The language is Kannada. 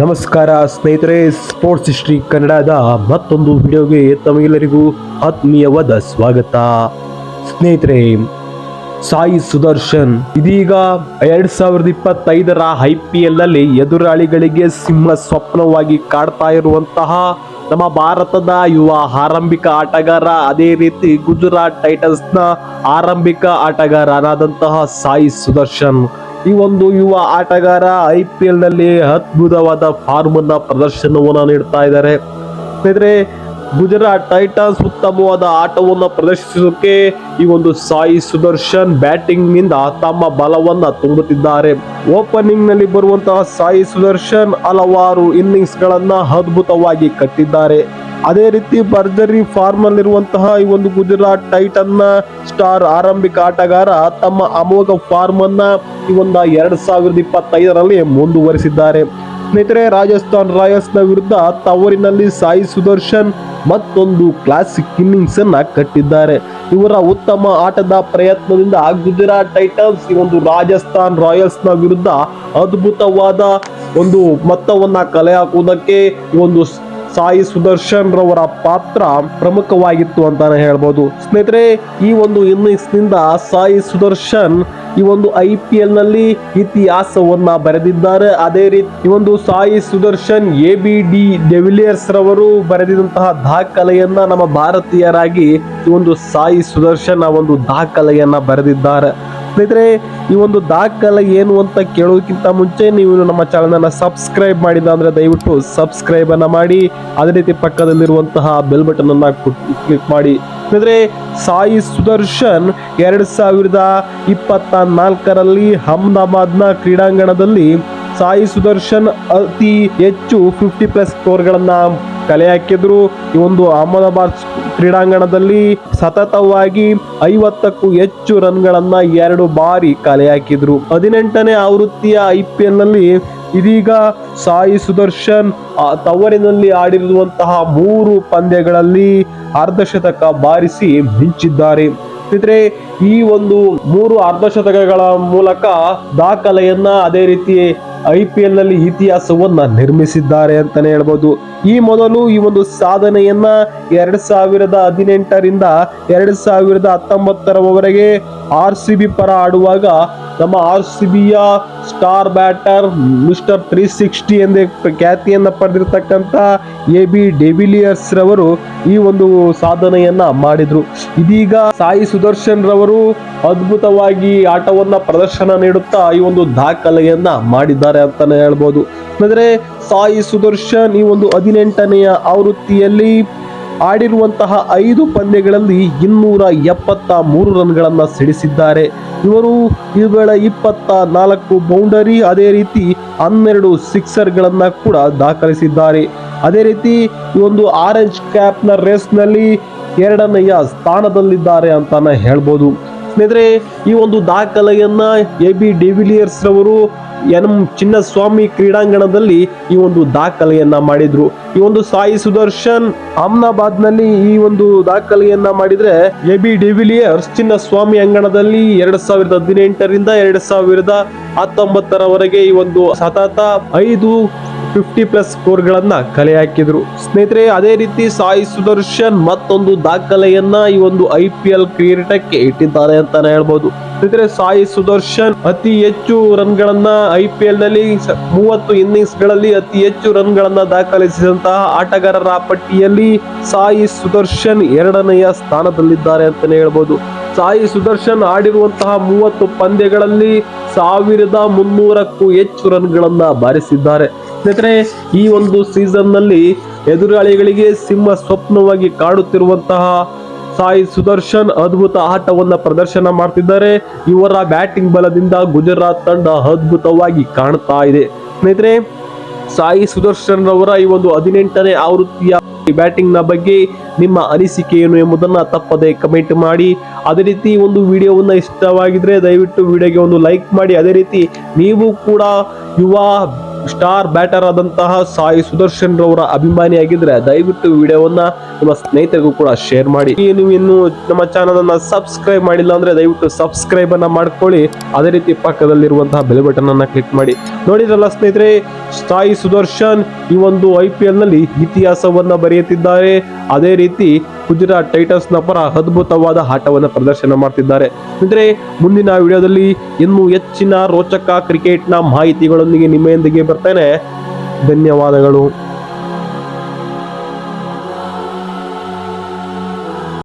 ನಮಸ್ಕಾರ ಸ್ನೇಹಿತರೆ ಸ್ಪೋರ್ಟ್ಸ್ ಹಿಸ್ಟ್ರಿ ಕನ್ನಡದ ಮತ್ತೊಂದು ವಿಡಿಯೋಗೆ ತಮಗೆಲ್ಲರಿಗೂ ಆತ್ಮೀಯವಾದ ಸ್ವಾಗತ. ಸ್ನೇಹಿತರೆ, ಸಾಯಿ ಸುದರ್ಶನ್ ಇದೀಗ ಎರಡ್ ಸಾವಿರದ ಇಪ್ಪತ್ತೈದರ ಐ ಪಿ ಎಲ್ನಲ್ಲಿ ಎದುರಾಳಿಗಳಿಗೆ ಸಿಂಹ ಸ್ವಪ್ನವಾಗಿ ಕಾಡ್ತಾ ಇರುವಂತಹ ನಮ್ಮ ಭಾರತದ ಯುವ ಆರಂಭಿಕ ಆಟಗಾರ, ಅದೇ ರೀತಿ ಗುಜರಾತ್ ಟೈಟಲ್ಸ್ನ ಆರಂಭಿಕ ಆಟಗಾರನಾದಂತಹ ಸಾಯಿ ಸುದರ್ಶನ್. ಈ ಒಂದು ಯುವ ಆಟಗಾರ ಐ ಪಿ ಎಲ್ನಲ್ಲಿ ಅದ್ಭುತವಾದ ಫಾರ್ಮ್ ಪ್ರದರ್ಶನವನ್ನ ನೀಡ್ತಾ ಇದ್ದಾರೆ. ಸ್ನೇಹಿತರೆ ಗುಜರಾತ್ ಟೈಟನ್ಸ್ ಉತ್ತಮವಾದ ಆಟವನ್ನು ಪ್ರದರ್ಶಿಸೋಕೆ ಈ ಒಂದು ಸಾಯಿ ಸುದರ್ಶನ್ ಬ್ಯಾಟಿಂಗ್ನಿಂದ ತಮ್ಮ ಬಲವನ್ನ ತುಂಬುತ್ತಿದ್ದಾರೆ. ಓಪನಿಂಗ್ನಲ್ಲಿ ಬರುವಂತಹ ಸಾಯಿ ಸುದರ್ಶನ್ ಹಲವಾರು ಇನ್ನಿಂಗ್ಸ್ ಗಳನ್ನ ಅದ್ಭುತವಾಗಿ ಕಟ್ಟಿದ್ದಾರೆ. ಅದೇ ರೀತಿ ಭರ್ಜರಿ ಫಾರ್ಮ್ ಅಲ್ಲಿರುವಂತಹ ಈ ಒಂದು ಗುಜರಾತ್ ಟೈಟನ್ ಸ್ಟಾರ್ ಆರಂಭಿಕ ಆಟಗಾರ ತಮ್ಮ ಅಮೋಘ ಫಾರ್ಮ್ ಅನ್ನ ಈ ಒಂದು ಎರಡ್ ಸಾವಿರದ ಇಪ್ಪತ್ತೈದರಲ್ಲಿ ಮುಂದುವರಿಸಿದ್ದಾರೆ. ಸ್ನೇಹಿತರೆ, ರಾಜಸ್ಥಾನ್ ರಾಯಲ್ಸ್ನ ವಿರುದ್ಧ ತವರಿನಲ್ಲಿ ಸಾಯಿ ಸುದರ್ಶನ್ ಮತ್ತೊಂದು ಕ್ಲಾಸಿಕ್ ಇನ್ನಿಂಗ್ಸ್ ಅನ್ನ ಕಟ್ಟಿದ್ದಾರೆ. ಇವರ ಉತ್ತಮ ಆಟದ ಪ್ರಯತ್ನದಿಂದ ಗುಜರಾತ್ ಟೈಟನ್ಸ್ ಈ ಒಂದು ರಾಜಸ್ಥಾನ್ ರಾಯಲ್ಸ್ನ ವಿರುದ್ಧ ಅದ್ಭುತವಾದ ಒಂದು ಮೊತ್ತವನ್ನ ಕಲೆ ಹಾಕುವುದಕ್ಕೆ ಈ ಒಂದು ಸಾಯಿ ಸುದರ್ಶನ್ ರವರ ಪಾತ್ರ ಪ್ರಮುಖವಾಗಿತ್ತು ಅಂತಾನೆ ಹೇಳ್ಬೋದು. ಸ್ನೇಹಿತರೆ, ಈ ಒಂದು ಇನ್ನಿಂಗ್ಸ್ನಿಂದ ಸಾಯಿ ಸುದರ್ಶನ್ ಈ ಒಂದು ಐ ಪಿ ಎಲ್ನಲ್ಲಿ ಇತಿಹಾಸವನ್ನ ಬರೆದಿದ್ದಾರೆ. ಅದೇ ರೀತಿ ಈ ಒಂದು Sai Sudharsan A B D de Villiers ರವರು ಬರೆದಿದಂತಹ ದಾಖಲೆಯನ್ನ ನಮ್ಮ ಭಾರತೀಯರಾಗಿ ಈ ಒಂದು ಸಾಯಿ ಸುದರ್ಶನ್ ಒಂದು ದಾಖಲೆಯನ್ನ ಬರೆದಿದ್ದಾರೆ. ಸ್ನೇಹಿತರೆ, ಈ ಒಂದು ದಾಖಲೆ ಏನು ಅಂತ ಕೇಳೋದಕ್ಕಿಂತ ಮುಂಚೆ ನೀವು ನಮ್ಮ ಚಾನಲ್ ಅನ್ನ ಸಬ್ಸ್ಕ್ರೈಬ್ ಮಾಡಿದ ಅಂದರೆ ದಯವಿಟ್ಟು ಸಬ್ಸ್ಕ್ರೈಬ್ ಅನ್ನ ಮಾಡಿ. ಅದೇ ರೀತಿ ಪಕ್ಕದಲ್ಲಿರುವಂತಹ ಬೆಲ್ ಬಟನ್ ಅನ್ನ ಕ್ಲಿಕ್ ಮಾಡಿ. ಸ್ನೇಹಿತರೆ, ಸಾಯಿ ಸುದರ್ಶನ್ ಎರಡು ಸಾವಿರದ ಇಪ್ಪತ್ತ ನಾಲ್ಕರಲ್ಲಿ ಅಹಮದಾಬಾದ್ನ ಕ್ರೀಡಾಂಗಣದಲ್ಲಿ ಸಾಯಿ ಸುದರ್ಶನ್ ಅತಿ ಹೆಚ್ಚು ಫಿಫ್ಟಿ ಪ್ಲಸ್ ಸ್ಕೋರ್ಗಳನ್ನು ಕಲೆ ಹಾಕಿದ್ರು ಈ ಒಂದು ಅಹಮದಾಬಾದ್ ಕ್ರೀಡಾಂಗಣದಲ್ಲಿ ಸತತವಾಗಿ ಐವತ್ತಕ್ಕೂ ಹೆಚ್ಚು ರನ್ಗಳನ್ನ ಎರಡು ಬಾರಿ ಕಲೆ ಹಾಕಿದ್ರು ಹದಿನೆಂಟನೇ ಆವೃತ್ತಿಯ ಐ ಪಿ ಎಲ್ನಲ್ಲಿ ಇದೀಗ ಸಾಯಿ ಸುದರ್ಶನ್ ತವರಿನಲ್ಲಿ ಆಡಿರುವಂತಹ ಮೂರು ಪಂದ್ಯಗಳಲ್ಲಿ ಅರ್ಧಶತಕ ಬಾರಿಸಿ ಮಿಂಚಿದ್ದಾರೆ. ಸ್ನೇಹಿತರೆ, ಈ ಒಂದು ಮೂರು ಅರ್ಧಶತಕಗಳ ಮೂಲಕ ದಾಖಲೆಯನ್ನ ಅದೇ ರೀತಿ ಐ ಪಿ ಎಲ್ನಲ್ಲಿ ಇತಿಹಾಸವನ್ನ ನಿರ್ಮಿಸಿದ್ದಾರೆ ಅಂತಾನೆ ಹೇಳ್ಬೋದು. ಈ ಮೊದಲು ಈ ಒಂದು ಸಾಧನೆಯನ್ನ ಎರಡ್ ಸಾವಿರದ ಹದಿನೆಂಟರಿಂದ ಎರಡ್ ಸಾವಿರದ ಹತ್ತೊಂಬತ್ತರವರೆಗೆ ಆರ್ ಸಿ ಬಿ ಪರ ಆಡುವಾಗ ನಮ್ಮ R C ಬಿಯ star batter mister three sixty ಎಂದೇ ಖ್ಯಾತಿಯನ್ನು ಪಡೆದಿರ್ತಕ್ಕಂಥ ಎ ಬಿ ಡೆವಿಲಿಯರ್ಸ್ ರವರು ಈ ಒಂದು ಸಾಧನೆಯನ್ನ ಮಾಡಿದ್ರು. ಇದೀಗ ಸಾಯಿ ಸುದರ್ಶನ್ ರವರು ಅದ್ಭುತವಾಗಿ ಆಟವನ್ನ ಪ್ರದರ್ಶನ ನೀಡುತ್ತಾ ಈ ಒಂದು ದಾಖಲೆಯನ್ನ ಮಾಡಿದ್ದಾರೆ ಅಂತಾನೆ ಹೇಳ್ಬೋದು. ಅಂದರೆ ಸಾಯಿ ಸುದರ್ಶನ್ ಈ ಒಂದು ಹದಿನೆಂಟನೆಯ ಆವೃತ್ತಿಯಲ್ಲಿ ಆಡಿರುವಂತಹ ಐದು ಪಂದ್ಯಗಳಲ್ಲಿ ಇನ್ನೂರ ಎಪ್ಪತ್ತ ಮೂರು ರನ್ಗಳನ್ನು ಸಿಡಿಸಿದ್ದಾರೆ. ಇವರು ಈ ವೇಳೆ ಇಪ್ಪತ್ತ ನಾಲ್ಕು ಬೌಂಡರಿ, ಅದೇ ರೀತಿ ಹನ್ನೆರಡು ಸಿಕ್ಸರ್ಗಳನ್ನು ಕೂಡ ದಾಖಲಿಸಿದ್ದಾರೆ. ಅದೇ ರೀತಿ ಈ ಒಂದು ಆರೆಂಜ್ ಕ್ಯಾಪ್ನ ರೇಸ್ನಲ್ಲಿ ಎರಡನೆಯ ಸ್ಥಾನದಲ್ಲಿದ್ದಾರೆ ಅಂತಾನೆ ಹೇಳ್ಬೋದು. ಸ್ನೇಹಿತರೆ, ಈ ಒಂದು ದಾಖಲೆಯನ್ನ ಎ ಬಿ ಡಿವಿಲಿಯರ್ಸ್ ರವರು ಎನ್ ಚಿನ್ನಸ್ವಾಮಿ ಕ್ರೀಡಾಂಗಣದಲ್ಲಿ ಈ ಒಂದು ದಾಖಲೆಯನ್ನ ಮಾಡಿದ್ರು. ಈ ಒಂದು ಸಾಯಿ ಸುದರ್ಶನ್ ಅಹಮದಾಬಾದ್ನಲ್ಲಿ ಈ ಒಂದು ದಾಖಲೆಯನ್ನ ಮಾಡಿದ್ರೆ A B de Villiers Chinnaswamy ಅಂಗಣದಲ್ಲಿ ಎರಡ್ ಸಾವಿರದ ಹದಿನೆಂಟರಿಂದ ಎರಡ್ ಸಾವಿರದ ಹತ್ತೊಂಬತ್ತರವರೆಗೆ ಈ ಒಂದು ಸತತ ಐದು ಫಿಫ್ಟಿ ಪ್ಲಸ್ ಸ್ಕೋರ್ಗಳನ್ನ ಕಲೆ ಹಾಕಿದ್ರು ಸ್ನೇಹಿತರೆ, ಅದೇ ರೀತಿ ಸಾಯಿ ಸುದರ್ಶನ್ ಮತ್ತೊಂದು ದಾಖಲೆಯನ್ನ ಈ ಒಂದು ಐ ಪಿ ಎಲ್ ಕ್ರೀಡಕ್ಕೆ ಇಟ್ಟಿದ್ದಾರೆ ಅಂತಾನೆ ಹೇಳ್ಬೋದು. ಸ್ನೇಹಿತರೆ, ಸಾಯಿ ಸುದರ್ಶನ್ ಅತಿ ಹೆಚ್ಚು ರನ್ಗಳನ್ನ ಐ ಪಿ ಎಲ್ನಲ್ಲಿ ಮೂವತ್ತು ಇನ್ನಿಂಗ್ಸ್ಗಳಲ್ಲಿ ಅತಿ ಹೆಚ್ಚು ರನ್ ಗಳನ್ನ ದಾಖಲಿಸಿದಂತಹ ಆಟಗಾರರ ಪಟ್ಟಿಯಲ್ಲಿ ಸಾಯಿ ಸುದರ್ಶನ್ ಎರಡನೆಯ ಸ್ಥಾನದಲ್ಲಿದ್ದಾರೆ ಅಂತಾನೆ ಹೇಳ್ಬೋದು. ಸಾಯಿ ಸುದರ್ಶನ್ ಆಡಿರುವಂತಹ ಮೂವತ್ತು ಪಂದ್ಯಗಳಲ್ಲಿ ಸಾವಿರದ ಮುನ್ನೂರಕ್ಕೂ ಹೆಚ್ಚು ರನ್ಗಳನ್ನ ಬಾರಿಸಿದ್ದಾರೆ. ಸ್ನೇಹಿತರೆ, ಈ ಒಂದು ಸೀಸನ್ನಲ್ಲಿ ಎದುರಾಳಿಗಳಿಗೆ ಸಿಂಹ ಸ್ವಪ್ನವಾಗಿ ಕಾಡುತ್ತಿರುವಂತಹ ಸಾಯಿ ಸುದರ್ಶನ್ ಅದ್ಭುತ ಆಟವನ್ನ ಪ್ರದರ್ಶನ ಮಾಡ್ತಿದ್ದಾರೆ. ಇವರ ಬ್ಯಾಟಿಂಗ್ ಬಲದಿಂದ ಗುಜರಾತ್ ತಂಡ ಅದ್ಭುತವಾಗಿ ಕಾಣ್ತಾ ಇದೆ. ಸ್ನೇಹಿತರೆ, ಸಾಯಿ ಸುದರ್ಶನ್ ರವರ ಈ ಒಂದು ಹದಿನೆಂಟನೇ ಆವೃತ್ತಿಯ ಬ್ಯಾಟಿಂಗ್ನ ಬಗ್ಗೆ ನಿಮ್ಮ ಅನಿಸಿಕೆ ಏನು ಎಂಬುದನ್ನ ತಪ್ಪದೆ ಕಮೆಂಟ್ ಮಾಡಿ. ಅದೇ ರೀತಿ ಒಂದು ವಿಡಿಯೋವನ್ನ ಇಷ್ಟವಾಗಿದ್ರೆ ದಯವಿಟ್ಟು ವಿಡಿಯೋಗೆ ಒಂದು ಲೈಕ್ ಮಾಡಿ. ಅದೇ ರೀತಿ ನೀವು ಕೂಡ ಯುವ ಸ್ಟಾರ್ ಬ್ಯಾಟರ್ ಆದಂತಹ ಸಾಯಿ ಸುದರ್ಶನ್ ರವರ ಅಭಿಮಾನಿಯಾಗಿದ್ರೆ ದಯವಿಟ್ಟು ವಿಡಿಯೋವನ್ನ ನಿಮ್ಮ ಸ್ನೇಹಿತರಿಗೂ ಕೂಡ ಶೇರ್ ಮಾಡಿ. ನೀವು ಇನ್ನು ನಮ್ಮ ಚಾನಲ್ ಅನ್ನ ಸಬ್ಸ್ಕ್ರೈಬ್ ಮಾಡಿಲ್ಲ ಅಂದ್ರೆ ದಯವಿಟ್ಟು ಸಬ್ಸ್ಕ್ರೈಬ್ ಅನ್ನ ಮಾಡ್ಕೊಳ್ಳಿ. ಅದೇ ರೀತಿ ಪಕ್ಕದಲ್ಲಿರುವಂತಹ ಬೆಲ್ ಬಟನ್ ಅನ್ನ ಕ್ಲಿಕ್ ಮಾಡಿ. ನೋಡಿದ್ರಲ್ಲ ಸ್ನೇಹಿತರೆ, ಸಾಯಿ ಸುದರ್ಶನ್ ಈ ಒಂದು ಐ ಪಿ ಎಲ್ನಲ್ಲಿ ಇತಿಹಾಸವನ್ನ ಬರೆಯುತ್ತಿದ್ದಾರೆ. ಅದೇ ರೀತಿ ಗುಜರಾತ್ ಟೈಟನ್ಸ್ನ ಪರ ಅದ್ಭುತವಾದ ಆಟವನ್ನು ಪ್ರದರ್ಶನ ಮಾಡ್ತಿದ್ದಾರೆ. ಅಂದ್ರೆ ಮುಂದಿನ ವಿಡಿಯೋದಲ್ಲಿ ಇನ್ನೂ ಹೆಚ್ಚಿನ ರೋಚಕ ಕ್ರಿಕೆಟ್ನ ಮಾಹಿತಿಗಳೊಂದಿಗೆ ನಿಮ್ಮೆಯೊಂದಿಗೆ ಬರ್ತೇನೆ. ಧನ್ಯವಾದಗಳು.